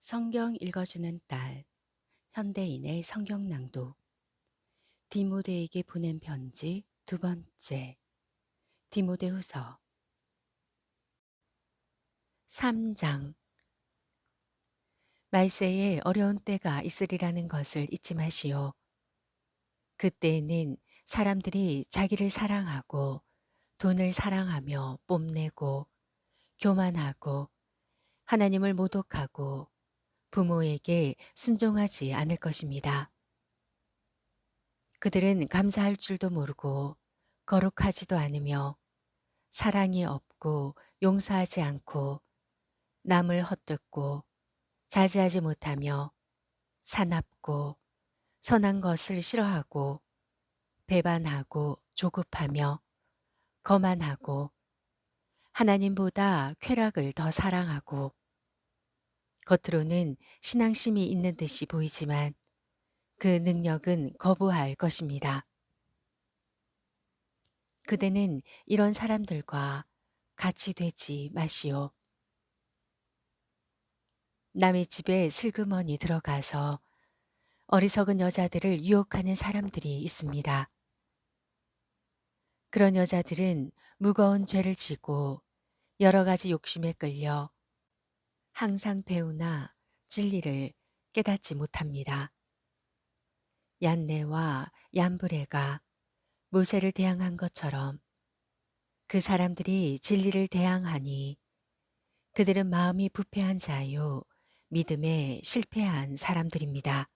성경 읽어주는 딸, 현대인의 성경 낭독, 디모데에게 보낸 편지 두 번째, 디모데 후서 3장. 말세에 어려운 때가 있으리라는 것을 잊지 마시오. 그때에는 사람들이 자기를 사랑하고 돈을 사랑하며 뽐내고 교만하고 하나님을 모독하고 부모에게 순종하지 않을 것입니다. 그들은 감사할 줄도 모르고 거룩하지도 않으며 사랑이 없고 용서하지 않고 남을 헛뜯고 자제하지 못하며 사납고 선한 것을 싫어하고 배반하고 조급하며 거만하고 하나님보다 쾌락을 더 사랑하고 겉으로는 신앙심이 있는 듯이 보이지만 그 능력은 거부할 것입니다. 그대는 이런 사람들과 같이 되지 마시오. 남의 집에 슬그머니 들어가서 어리석은 여자들을 유혹하는 사람들이 있습니다. 그런 여자들은 무거운 죄를 지고 여러 가지 욕심에 끌려 항상 배우나 진리를 깨닫지 못합니다. 얀네와 얀브레가 모세를 대항한 것처럼 그 사람들이 진리를 대항하니 그들은 마음이 부패한 자요 믿음에 실패한 사람들입니다.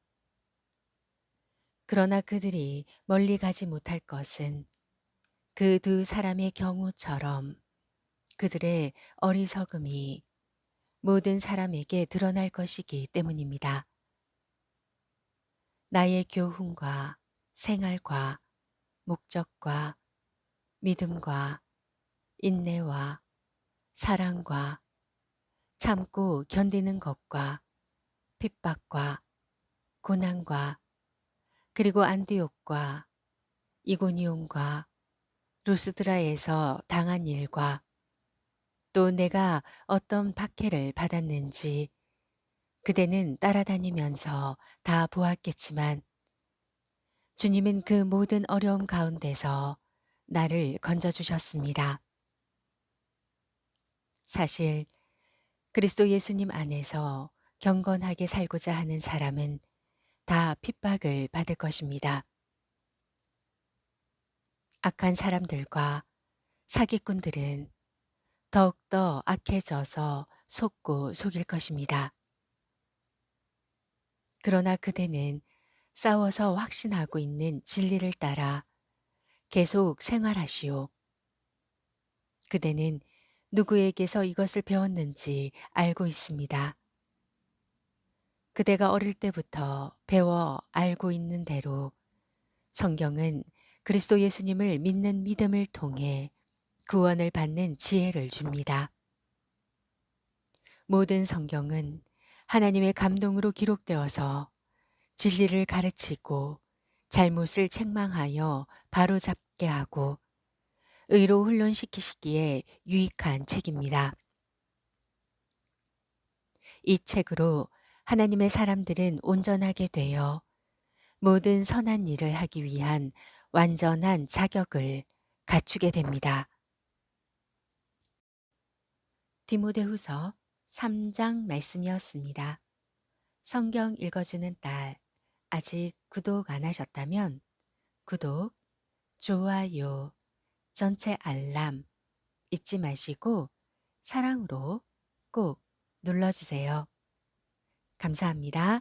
그러나 그들이 멀리 가지 못할 것은 그 두 사람의 경우처럼 그들의 어리석음이 모든 사람에게 드러날 것이기 때문입니다. 나의 교훈과 생활과 목적과 믿음과 인내와 사랑과 참고 견디는 것과 핍박과 고난과 그리고 안디옥과 이고니온과 루스드라에서 당한 일과 또 내가 어떤 박해를 받았는지 그대는 따라다니면서 다 보았겠지만 주님은 그 모든 어려움 가운데서 나를 건져주셨습니다. 사실 그리스도 예수님 안에서 경건하게 살고자 하는 사람은 다 핍박을 받을 것입니다. 악한 사람들과 사기꾼들은 더욱더 악해져서 속고 속일 것입니다. 그러나 그대는 싸워서 확신하고 있는 진리를 따라 계속 생활하시오. 그대는 누구에게서 이것을 배웠는지 알고 있습니다. 그대가 어릴 때부터 배워 알고 있는 대로 성경은 그리스도 예수님을 믿는 믿음을 통해 구원을 받는 지혜를 줍니다. 모든 성경은 하나님의 감동으로 기록되어서 진리를 가르치고 잘못을 책망하여 바로잡게 하고 의로 훈련시키시기에 유익한 책입니다. 이 책으로 하나님의 사람들은 온전하게 되어 모든 선한 일을 하기 위한 완전한 자격을 갖추게 됩니다. 디모데후서 3장 말씀이었습니다. 성경 읽어주는 딸, 아직 구독 안 하셨다면 구독, 좋아요, 전체 알람 잊지 마시고 사랑으로 꼭 눌러주세요. 감사합니다.